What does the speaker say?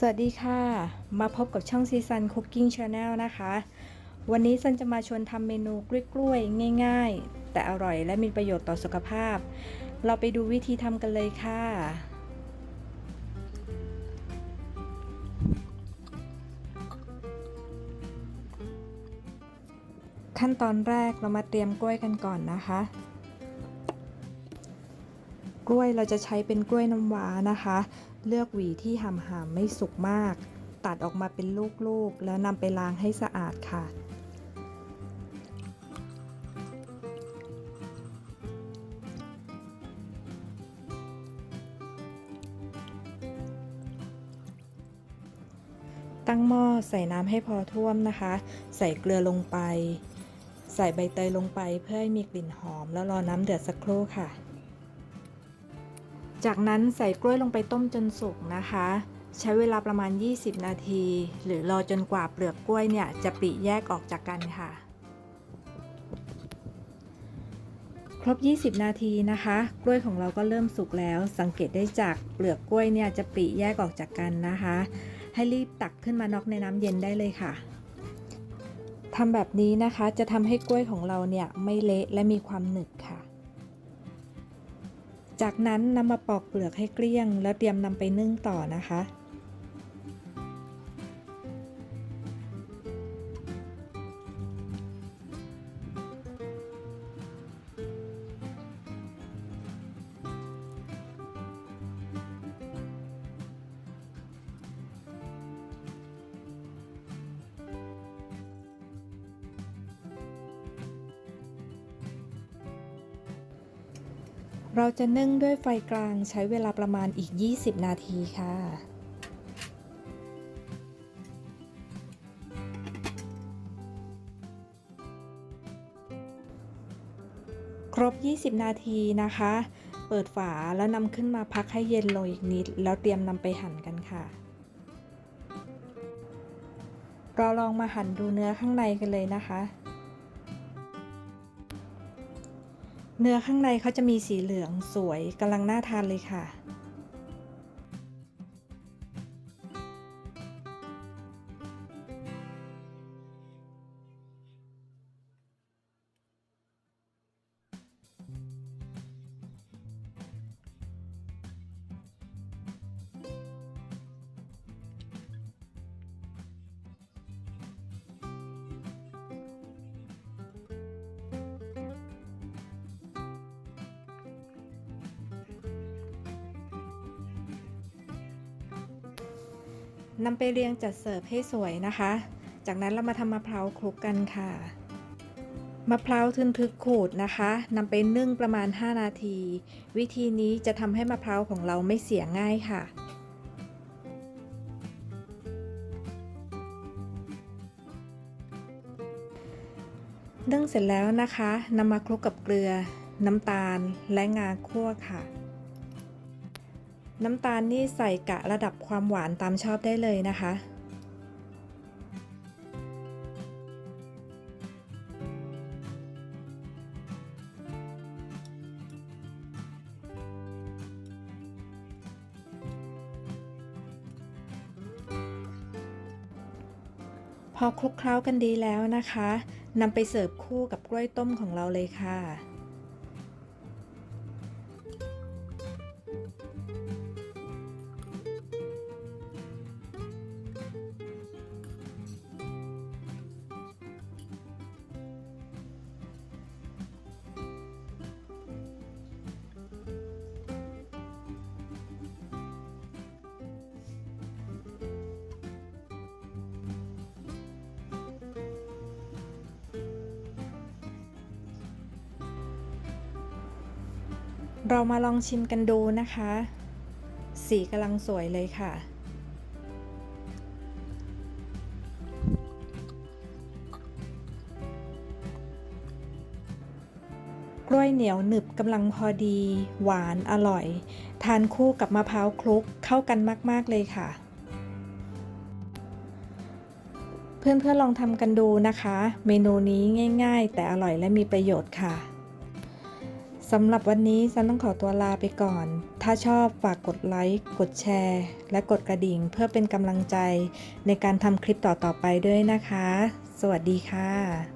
สวัสดีค่ะ มาพบกับช่องซีซันคุกกิ้งชาแนลนะคะ วันนี้ซันจะมาชวนทำเมนูกล้วยๆ ง่ายๆ แต่อร่อยและมีประโยชน์ต่อสุขภาพ เราไปดูวิธีทำกันเลยค่ะ ขั้นตอนแรกเรามาเตรียมกล้วยกันก่อนนะคะ กล้วยเราจะใช้เป็นกล้วยน้ำว้านะคะ เลือกหวีที่หำหามไม่สุกมาก ตัดออกมาเป็นลูกๆ แล้วนำไปล้างให้สะอาดค่ะ ตั้งหม้อใส่น้ำให้พอท่วมนะคะ ใส่เกลือลงไป ใส่ใบเตยลงไปเพื่อให้มีกลิ่นหอมแล้วรอน้ำเดือดสักครู่ค่ะ จากนั้นใส่กล้วยลงไปต้มจนสุกนะคะ ใช้เวลาประมาณ 20 นาที หรือรอจนกว่าเปลือกกล้วยเนี่ยจะปริแยกออกจากกันค่ะ ครบ 20 นาทีนะคะ กล้วยของเราก็เริ่มสุกแล้ว สังเกตได้จากเปลือกกล้วยเนี่ยจะปริแยกออกจากกันนะคะ ให้รีบตักขึ้นมาน็อกในน้ำเย็นได้เลยค่ะทำแบบนี้นะคะจะทำให้กล้วยของเราเนี่ยไม่เละและมีความหนึบค่ะ จากนั้นนำมาปอกเปลือกให้เกลี้ยง แล้วเตรียมนำไปนึ่งต่อนะคะ เราจะนึ่งด้วยไฟกลางใช้เวลาประมาณอีก 20 นาทีค่ะครบ 20 นาทีนะคะ เปิดฝาแล้วนำขึ้นมาพักให้เย็นลงอีกนิด แล้วเตรียมนำไปหั่นกันค่ะ เราลองมาหั่นดูเนื้อข้างในกันเลยนะคะ เนื้อข้างในเขาจะมีสีเหลืองสวยกำลังน่าทานเลยค่ะ นำไปเรียงจัดเสิร์ฟให้สวยนะคะ จากนั้นเรามาทำมะพร้าวคลุกกันค่ะ มะพร้าวทึนทึกขูดนะคะนำไปนึ่งประมาณ 5 นาที วิธีนี้จะทำให้มะพร้าวของเราไม่เสียง่ายค่ะนึ่งเสร็จแล้วนะคะนำมาคลุกกับเกลือ น้ำตาลและงาคั่วค่ะ น้ำตาลนี่ใส่กะระดับความหวานตามชอบได้เลยนะคะ พอคลุกเคล้ากันดีแล้วนะคะนำไปเสิร์ฟคู่กับกล้วยต้มของเราเลยค่ะ เรามาลองชิมกันดูนะคะ สีกำลังสวยเลยค่ะ กล้วยเหนียวหนึบกำลังพอดี หวานอร่อย ทานคู่กับมะพร้าวคลุกเข้ากันมาก ๆ เลยค่ะ เพื่อนๆลองทำกันดูนะคะ เมนูนี้ง่าย ๆ แต่อร่อยและมีประโยชน์ค่ะ สำหรับวันนี้ซันต้องขอตัวลาไปก่อน ถ้าชอบฝากกดไลค์ กดแชร์ และกดกระดิ่งเพื่อเป็นกำลังใจในการทำคลิปต่อๆไปด้วยนะคะ สวัสดีค่ะ